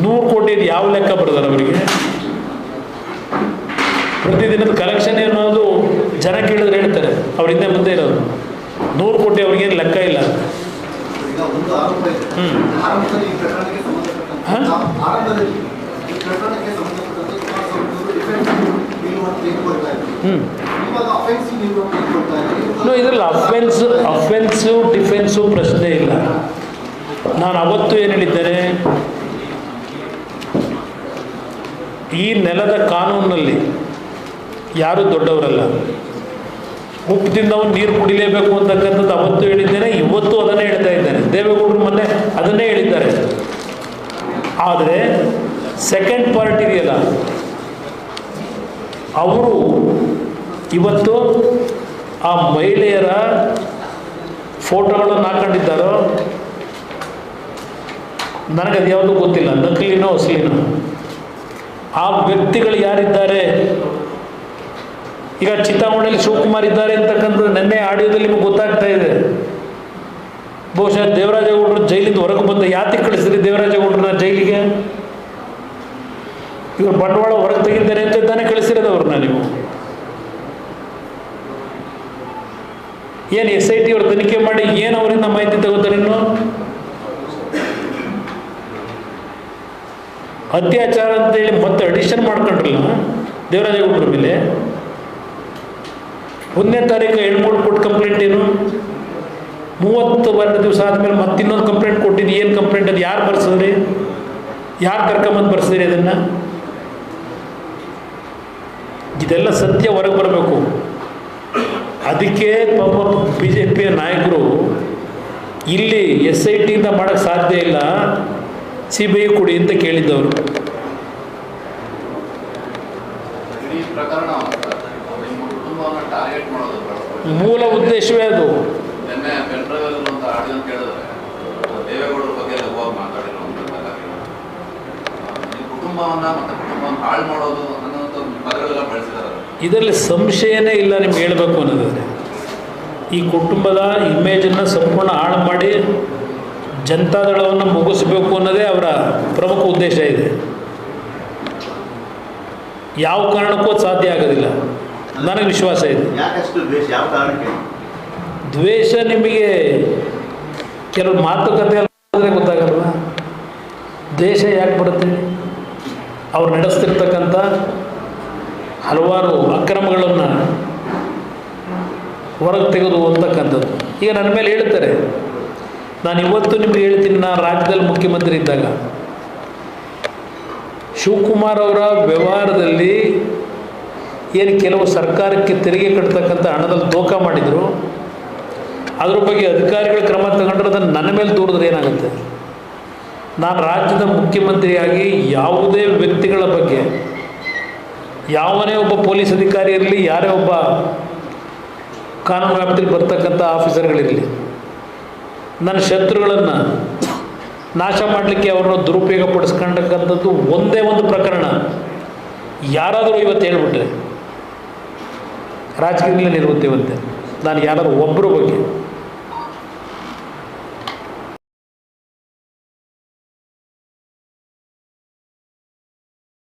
ನೂರು ಕೋಟಿ ಯಾವ ಲೆಕ್ಕ ಬರ್ತಾರೆ ಅವರಿಗೆ? ಪ್ರತಿದಿನದ ಕಲೆಕ್ಷನ್ ಅನ್ನೋದು ಜನ ಕೇಳಿದ್ರೆ ಹೇಳ್ತಾರೆ. ಅವ್ರ ಹಿಂದೆ ಮುಂದೆ ಇರೋದು. ನೂರು ಕೋಟಿ ಅವ್ರಿಗೇನು ಲೆಕ್ಕ ಇಲ್ಲ. ಹ್ಞೂ ಇದರಲ್ಲಿ ಅಫೆನ್ಸ್ ಅಫೆನ್ಸು ಡಿಫೆನ್ಸು ಪ್ರಶ್ನೆ ಇಲ್ಲ. ನಾನು ಅವತ್ತು ಏನು ಹೇಳಿದ್ದೇನೆ? ಈ ನೆಲದ ಕಾನೂನಿನಲ್ಲಿ ಯಾರೂ ದೊಡ್ಡವರಲ್ಲ. ಉಪ್ಪು ತಿಂದವನು ನೀರು ಕುಡಿಲೇಬೇಕು ಅಂತಕ್ಕಂಥದ್ದು ಅವತ್ತು ಹೇಳಿದ್ದೇನೆ, ಇವತ್ತು ಅದನ್ನೇ ಹೇಳ್ತಾ ಇದ್ದೇನೆ. ದೇವೇಗೌಡರು ಮೊನ್ನೆ ಅದನ್ನೇ ಹೇಳಿದ್ದಾರೆ. ಆದರೆ ಸೆಕೆಂಡ್ ಪಾರ್ಟ್ ಇದೆಯಲ್ಲ. ಅವರು ಇವತ್ತು ಆ ಮಹಿಳೆಯರ ಫೋಟೋಗಳನ್ನು ಹಾಕೊಂಡಿದ್ದಾರೋ? ನನಗದು ಯಾವುದೂ ಗೊತ್ತಿಲ್ಲ. ನಕಲಿನೋ ಅಸಲಿನೋ ಆ ವ್ಯಕ್ತಿಗಳು ಯಾರಿದ್ದಾರೆ? ಈಗ ಚಿಂತಾಮಣಿಯಲ್ಲಿ ಶಿವಕುಮಾರ್ ಇದ್ದಾರೆ ಅಂತಕ್ಕಂಥದ್ದು ನೆನ್ನೆ ಆಡಿಯೋದಲ್ಲಿ ನಿಮಗೆ ಗೊತ್ತಾಗ್ತಾ ಇದೆ. ಬಹುಶಃ ದೇವರಾಜೇಗೌಡರು ಜೈಲಿಂದ ಹೊರಗೆ ಬಂದ ಯಾತಿಗೆ ಕಳಿಸಿದ್ರಿ ದೇವರಾಜೇಗೌಡರನ್ನ ಜೈಲಿಗೆ? ಇವರು ಬಂಡವಾಳ ಹೊರಗೆ ತೆಗಿದ್ದಾರೆ ಅಂತ ತಾನೇ ಕಳಿಸಿರೋದು ಅವ್ರನ್ನ ನೀವು. ಏನು ಎಸ್ ಐ ಟಿ ಅವರು ತನಿಖೆ ಮಾಡಿ ಏನು ಅವರಿಂದ ಅತ್ಯಾಚಾರ ಅಂತೇಳಿ ಮತ್ತೆ ಅಡಿಷನ್ ಮಾಡ್ಕೊಂಡ್ರಲ್ಲ ದೇವರಾಜೇಗೌಡರ ಮೇಲೆ. ಒಂದನೇ ತಾರೀಕು ಹೆಣ್ಮೂರು ಕೊಟ್ಟು ಕಂಪ್ಲೇಂಟ್ ಏನು? ಮೂವತ್ತು ಒಂದು ದಿವಸ ಆದಮೇಲೆ ಮತ್ತೆ ಇನ್ನೊಂದು ಕಂಪ್ಲೇಂಟ್ ಕೊಟ್ಟಿದ್ದು ಏನು ಕಂಪ್ಲೇಂಟ್ ಅದು? ಯಾರು ಬರ್ಸಿದ್ರಿ? ಯಾರು ಕರ್ಕೊಂಬಂದು ಬರ್ಸಿದ್ರಿ ಅದನ್ನು? ಇದೆಲ್ಲ ಸತ್ಯ ಹೊರಗೆ ಬರಬೇಕು. ಅದಕ್ಕೆ ಪಾಪ ಬಿ ಜೆ ಪಿಯ ನಾಯಕರು, ಇಲ್ಲಿ ಎಸ್ ಐ ಟಿಯಿಂದ ಮಾಡೋಕ್ಕೆ ಸಾಧ್ಯ ಇಲ್ಲ. ಸಿ ಬಿ ಐ ಕೊಡಿ ಅಂತ ಕೇಳಿದ್ದವರು ಮೂಲ ಉದ್ದೇಶವೇ ಅದು. ಇದರಲ್ಲಿ ಸಂಶಯನೇ ಇಲ್ಲ ನಿಮ್ಗೆ ಹೇಳಬೇಕು ಅನ್ನೋದಾದ್ರೆ. ಈ ಕುಟುಂಬದ ಇಮೇಜನ್ನು ಸಂಪೂರ್ಣ ಹಾಳು ಮಾಡಿ ಜನತಾದಳವನ್ನು ಮುಗಿಸ್ಬೇಕು ಅನ್ನೋದೇ ಉದ್ದೇಶ ಇದೆ. ಯಾವ ಕಾರಣಕ್ಕೂ ಸಾಧ್ಯ ಆಗೋದಿಲ್ಲ. ನನಗೆ ವಿಶ್ವಾಸ ಇದೆ. ದ್ವೇಷ? ನಿಮಗೆ ಕೆಲವು ಮಾತುಕತೆ ಗೊತ್ತಾಗಲ್ಲ ಗೊತ್ತಾಗಲ್ವ? ದ್ವೇಷ ಯಾಕೆ ಬರುತ್ತೆ? ಅವ್ರು ನಡೆಸ್ತಿರ್ತಕ್ಕಂಥ ಹಲವಾರು ಅಕ್ರಮಗಳನ್ನು ಹೊರಗೆ ತೆಗೆದು ಅಂತಕ್ಕಂಥದ್ದು ಈಗ ನನ್ನ ಮೇಲೆ ಹೇಳ್ತಾರೆ. ನಾನು ಇವತ್ತು ನಿಮ್ಗೆ ಹೇಳ್ತೀನಿ ನಾನು ರಾಜ್ಯದಲ್ಲಿ ಮುಖ್ಯಮಂತ್ರಿ ಇದ್ದಾಗ. ಶಿವಕುಮಾರ್ ಅವರ ವ್ಯವಹಾರದಲ್ಲಿ ಏನು ಕೆಲವು ಸರ್ಕಾರಕ್ಕೆ ತೆರಿಗೆ ಕಟ್ತಕ್ಕಂಥ ಹಣದಲ್ಲಿ ದೋಖ ಮಾಡಿದರು. ಅದ್ರ ಬಗ್ಗೆ ಅಧಿಕಾರಿಗಳು ಕ್ರಮ ತಗೊಂಡ್ರೆ ಅದನ್ನು ನನ್ನ ಮೇಲೆ ದೂರಿದ್ರೆ ಏನಾಗುತ್ತೆ? ನಾನು ರಾಜ್ಯದ ಮುಖ್ಯಮಂತ್ರಿಯಾಗಿ ಯಾವುದೇ ವ್ಯಕ್ತಿಗಳ ಬಗ್ಗೆ, ಯಾವನೇ ಒಬ್ಬ ಪೊಲೀಸ್ ಅಧಿಕಾರಿ ಇರಲಿ, ಯಾರೇ ಒಬ್ಬ ಕಾನೂನು ವ್ಯಾಪ್ತಿಯಲ್ಲಿ ಬರ್ತಕ್ಕಂಥ ಆಫೀಸರ್ಗಳಿರಲಿ, ನನ್ನ ಶತ್ರುಗಳನ್ನು ನಾಶ ಮಾಡಲಿಕ್ಕೆ ಅವ್ರನ್ನ ದುರುಪಯೋಗ ಪಡಿಸ್ಕೊಂಡಕ್ಕಂಥದ್ದು ಒಂದೇ ಒಂದು ಪ್ರಕರಣ. ಯಾರಾದರೂ ಇವತ್ತು ಹೇಳ್ಬಿಟ್ರೆ ರಾಜಕೀಯದಲ್ಲಿ ನಿವೃತ್ತಿವಂತೆ ನಾನು ಯಾರಾದರೂ ಒಬ್ಬರ ಬಗ್ಗೆ